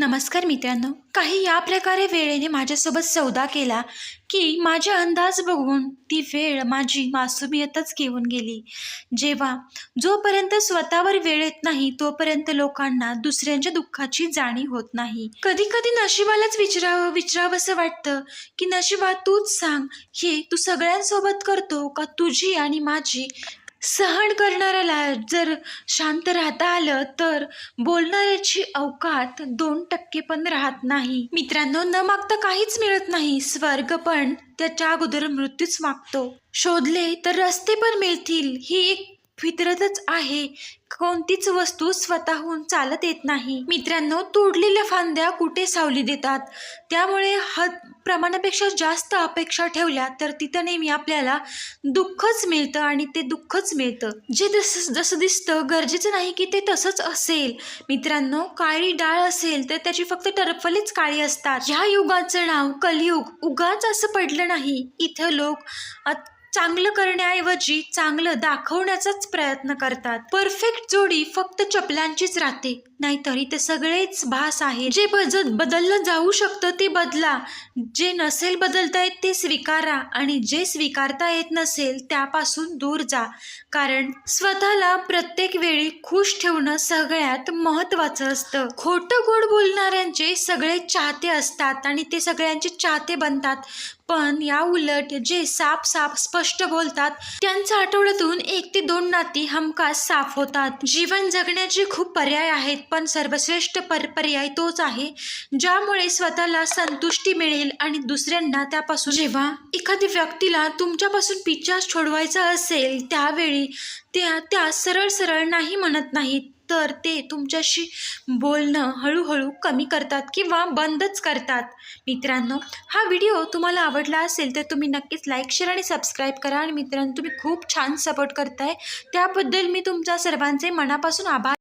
नमस्कार मित्रांनो. काही या प्रकारे वेळेने माझ्यासोबत सौदा केला की माझे अंदाज बघून ती वेळ माझी मासुमियतच घेऊन गेली. जेव्हा जोपर्यंत स्वतःवर वेळ येत नाही तोपर्यंत लोकांना दुसऱ्यांच्या दुःखाची जाणीव होत नाही. कधी कधी नशिबालाच विचारावं विचारावंसं वाटतं की नशिबा तूच सांग हे तू सगळ्यांसोबत करतो का तुझी आणि माझी? सहन करणाऱ्याला जर शांत राहता आलं तर बोलणाऱ्याची अवकात दोन टक्के पण राहत नाही. मित्रांनो न मागता काहीच मिळत नाही. स्वर्ग पण त्याच्या अगोदर मृत्यूच मागतो. शोधले तर रस्ते पण मिळतील. ही एक फितरतच आहे. कोणतीच वस्तू स्वतःहून चालत येत नाही. मित्रांनो तोडलेल्या फांद्या कुठे सावली देतात? त्यामुळे हद प्रमाणापेक्षा जास्त अपेक्षा ठेवल्या तर तिथं नेहमी आपल्याला दुःखच मिळतं आणि ते दुःखच मिळतं. जे जसं जसं दिसतं गरजेचं नाही की ते तसंच असेल. मित्रांनो काळी डाळ असेल तर त्याची फक्त टरफलीच काळी असतात. ह्या युगाचं नाव कलियुग. उगाच असं पडलं नाही. इथं लोक चांगलं करण्याऐवजी चांगलं दाखवण्याचाच प्रयत्न करतात. परफेक्ट जोडी फक्त चपलांचीच राहते. नाहीतर इथे सगळेच भास आहे जे बदल बदललं जाऊ शकतं ते बदला. जे नसेल बदलता येत ते स्वीकारा आणि जे स्वीकारता येत नसेल त्यापासून दूर जा. कारण स्वतःला प्रत्येक वेळी खुश ठेवणं सगळ्यात महत्त्वाचं असतं. खोटं गोड बोलणाऱ्यांचे सगळे चाहते असतात आणि ते सगळ्यांचे चाहते बनतात. पण या उलट जे साप साप स्पष्ट बोलतात त्यांच्या आठवड्यातून एक ते दोन नाती हमखास साफ होतात. जीवन जगण्याचे खूप पर्याय आहेत पण सर्वश्रेष्ठ पर पर्याय तोच आहे ज्यामुळे स्वतःला संतुष्टी मिळेल आणि दुसऱ्यांना त्यापासून जेव्हा एखाद्या व्यक्तीला तुमच्यापासून पिच्छा सोडवायचा असेल त्यावेळी त्या त्या सरळ सरळ नाही म्हणत नाहीत. तर ते तुमच्याशी बोलणं हळूहळू कमी करतात किंवा बंदच करतात. मित्रांनो हा व्हिडिओ तुम्हाला आवडला असेल तर तुम्ही नक्कीच लाईक शेअर आणि सबस्क्राईब करा. आणि मित्रांनो तुम्ही खूप छान सपोर्ट करताय. त्याबद्दल मी तुमच्या सर्वांचे मनापासून आभार